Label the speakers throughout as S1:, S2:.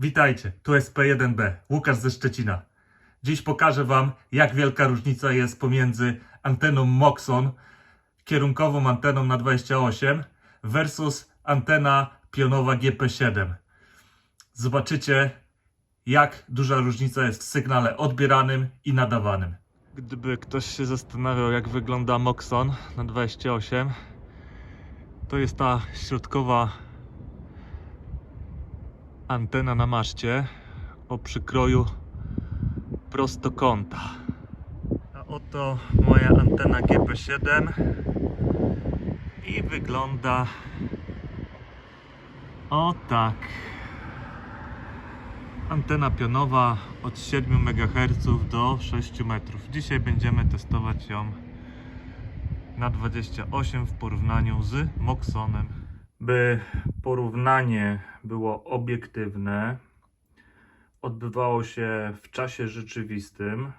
S1: Witajcie, tu jest P1B, Łukasz ze Szczecina. Dziś pokażę Wam, jak wielka różnica jest pomiędzy anteną Moxon, kierunkową anteną na 28 versus antena pionowa GP7. Zobaczycie, jak duża różnica jest w sygnale odbieranym i nadawanym. Gdyby ktoś się zastanawiał, jak wygląda Moxon na 28, to jest ta środkowa antena na maszcie o przykroju prostokąta. A oto moja antena GP7 i wygląda o tak. Antena pionowa od 7 MHz do 6 metrów. Dzisiaj będziemy testować ją na 28 w porównaniu z Moxonem. By porównanie było obiektywne, odbywało się w czasie rzeczywistym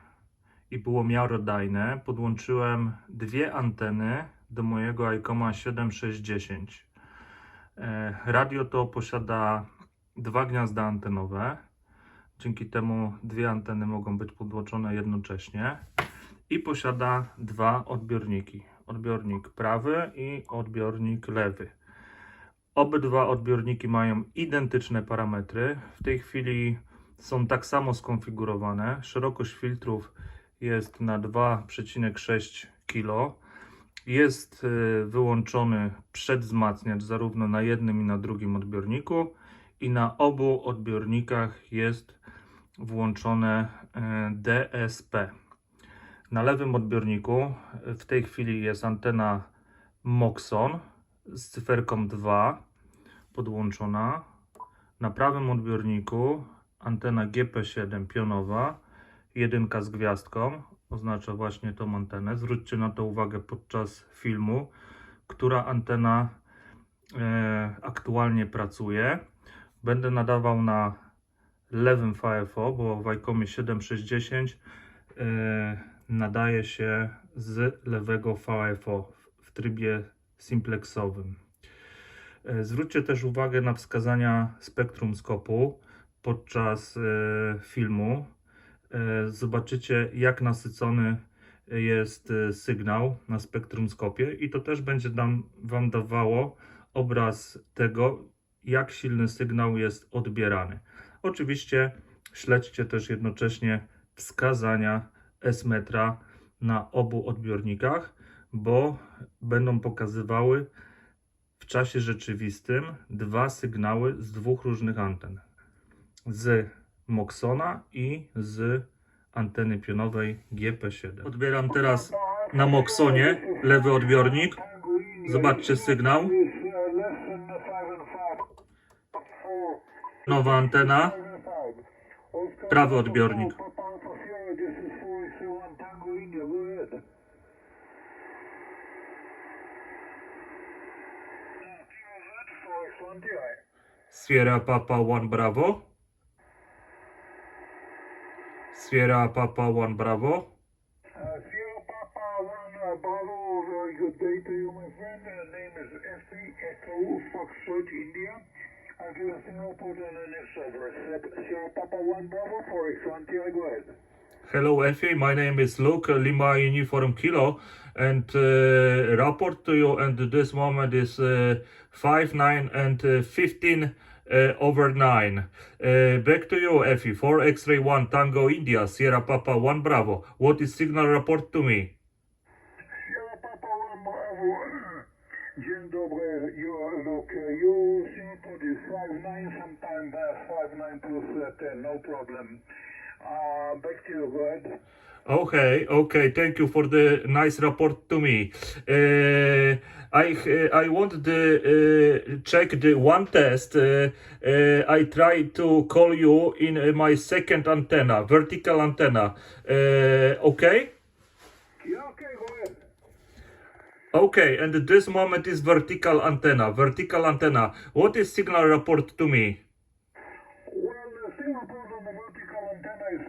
S1: i było miarodajne, podłączyłem dwie anteny do mojego ICOMA 7610. E, Radio to posiada dwa gniazda antenowe. Dzięki temu dwie anteny mogą być podłączone jednocześnie i posiada dwa odbiorniki. Odbiornik prawy i odbiornik lewy. Obydwa odbiorniki mają identyczne parametry. W tej chwili są tak samo skonfigurowane. Szerokość filtrów jest na 2,6 kg. Jest y, wyłączony przedwzmacniacz zarówno na jednym i na drugim odbiorniku i na obu odbiornikach jest włączone y, DSP. Na lewym odbiorniku y, w tej chwili jest antena Moxon z cyferką 2 podłączona. Na prawym odbiorniku antena GP7 pionowa, jedynka z gwiazdką, oznacza właśnie tą antenę. Zwróćcie na to uwagę podczas filmu, która antena e, aktualnie pracuje. Będę nadawał na lewym VFO, bo w ICOMie 7610 e, nadaje się z lewego VFO w trybie simplexowym. E, Zwróćcie też uwagę na wskazania spektrum skopu podczas e, filmu. E, Zobaczycie, jak nasycony jest sygnał na spektrum skopie, i to też będzie nam, Wam dawało obraz tego, jak silny sygnał jest odbierany. Oczywiście śledźcie też jednocześnie wskazania S-metra na obu odbiornikach, bo będą pokazywały w czasie rzeczywistym dwa sygnały z dwóch różnych anten. Z Moxona i z anteny pionowej GP7. Odbieram teraz na Moxonie lewy odbiornik. Zobaczcie sygnał. Nowa antena. Prawy odbiornik. Sierra Papa One Bravo. Sierra Papa One Bravo.
S2: Sierra Papa One uh, Bravo, very good day to you, my friend. Uh, name is F3 Echo Foxtrot India. I'll give a signal put on the next over. Sierra Papa One Bravo for X1 Tierra, go ahead.
S1: Hello Effie, my name is Luke Lima Uniform Kilo and uh, report to you and this moment is uh, 5, 9 and uh, 15 uh, over 9. Uh, back to you Effie, 4 X-ray 1 Tango India, Sierra Papa 1 Bravo. What is signal report to me?
S2: Sierra Papa One Bravo. Dzień look, you see put is 5-9, sometimes uh, 5-9 plus uh, 10, no problem. Uh, back to you, go ahead.
S1: Okay, okay. Thank you for the nice report to me. Uh, I I want to uh, check the one test. Uh, uh, I try to call you in uh, my second antenna, vertical antenna. Uh, okay,
S2: Yeah, okay, go ahead.
S1: okay. And this moment is vertical antenna. Vertical antenna. What is signal report to me?
S2: Well, the report on the vertical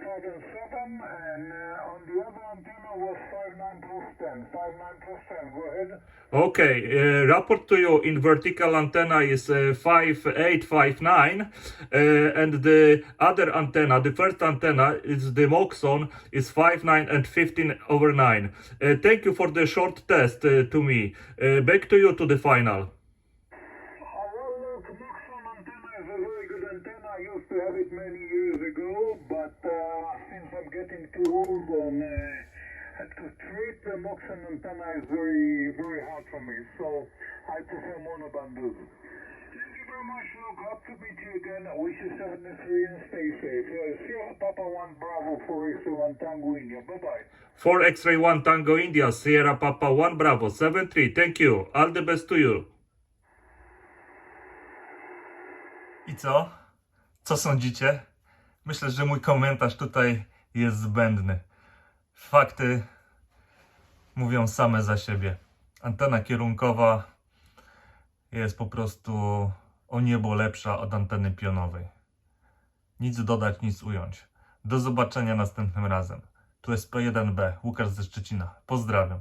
S2: antenna is 5 and uh, on the other antenna was 5 9 plus 10. 5 9 plus 10. Go ahead.
S1: Okay, uh, report to you in vertical antenna is uh, 5859 uh, and the other antenna, the first antenna is the Moxon is 59 and 15 over 9. Uh, thank you for the short test uh, to me. Back to you to the final.
S2: Uh, well, look, Moxon antenna is a very good antenna. I used to have it many years ago, but uh, since I'm getting too old and uh, to treat the Moxon antenna is very, very hard for me. So I prefer monobandus. Thank you very much, Luke. Hope to meet you again. I wish you 73 and stay safe. Uh, Sierra Papa 1 Bravo 4 1 Tango India. Bye-bye.
S1: 4 X-ray 1 Tango India, Sierra Papa 1 Bravo 73. Thank you. All the best to you. I co? Co sądzicie? Myślę, że mój komentarz tutaj jest zbędny. Fakty mówią same za siebie. Antena kierunkowa jest po prostu o niebo lepsza od anteny pionowej. Nic dodać, nic ująć. Do zobaczenia następnym razem. Tu jest P1B, Łukasz ze Szczecina. Pozdrawiam.